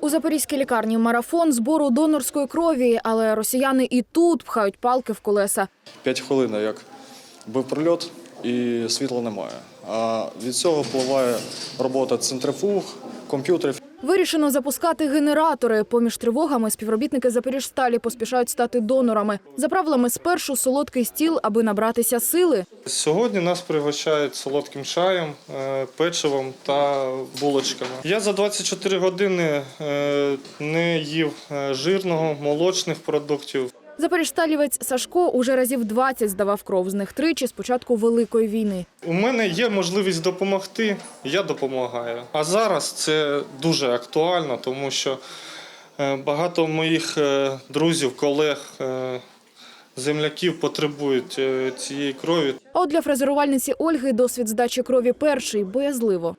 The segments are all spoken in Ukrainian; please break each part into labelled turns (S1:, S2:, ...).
S1: У запорізькій лікарні марафон збору донорської крові, але росіяни і тут пхають палки в колеса.
S2: П'ять хвилин, як був прильот, і світла немає. А від цього впливає робота центрифуг, комп'ютерів.
S1: Вирішено запускати генератори. Поміж тривогами співробітники Запоріжсталі поспішають стати донорами. За правилами спершу солодкий стіл, аби набратися сили.
S3: Сьогодні нас пригощають солодким чаєм, е, печивом та булочками. Я за 24 години е, не їв е, жирного, молочних продуктів.
S1: Запоріжсталівець Сашко уже разів 20 здавав кров, з них тричі з початку Великої війни.
S3: У мене є можливість допомогти, я допомагаю. А зараз це дуже актуально, тому що е, багато моїх е, друзів, колег, е, земляків потребують цієї крові.
S1: А от для фрезерувальниці Ольги досвід здачі крові перший боязливо.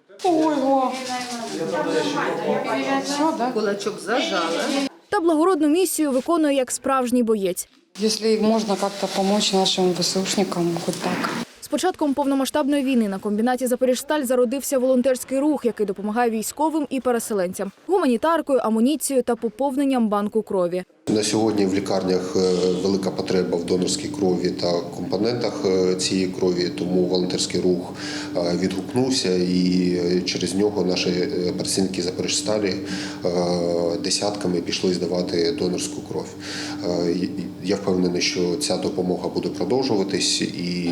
S4: Кулачок зажала.
S1: Та благородну місію виконує як справжній боєць.
S5: Якщо можна як то помочь нашим ВСУшникам, хоч так.
S1: З початком повномасштабної війни на комбінаті Запоріжсталь зародився волонтерський рух, який допомагає військовим і переселенцям гуманітаркою, амуніцією та поповненням банку крові.
S6: На сьогодні в лікарнях е, велика потреба в донорській крові та компонентах е, цієї крові, тому волонтерський рух е, відгукнувся, і через нього наші працівники Запоріжсталі десятками пішли здавати донорську кров. Я впевнений, що ця допомога буде продовжуватись, і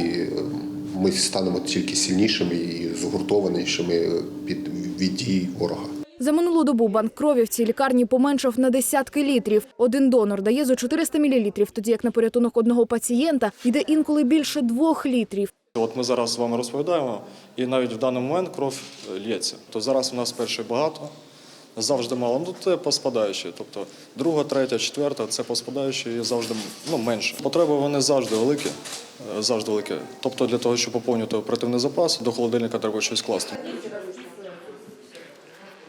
S6: ми станемо тільки сильнішими і згуртованішими під від дій ворога.
S1: За минулу добу банк крові в цій лікарні поменшав на десятки літрів. Один донор дає зо 400 мл, тоді як на порятунок одного пацієнта йде інколи більше двох літрів.
S2: От ми зараз з вами розповідаємо, і навіть в даний момент кров е, лється. То зараз у нас перше багато, завжди мало. Ну це поспадаючі. Тобто друга, третя, четверта це поспадаючі і завжди ну, менше. Потреби вони завжди великі. е, Завжди великі. Тобто для того, щоб поповнити оперативний запас, до холодильника треба щось класти.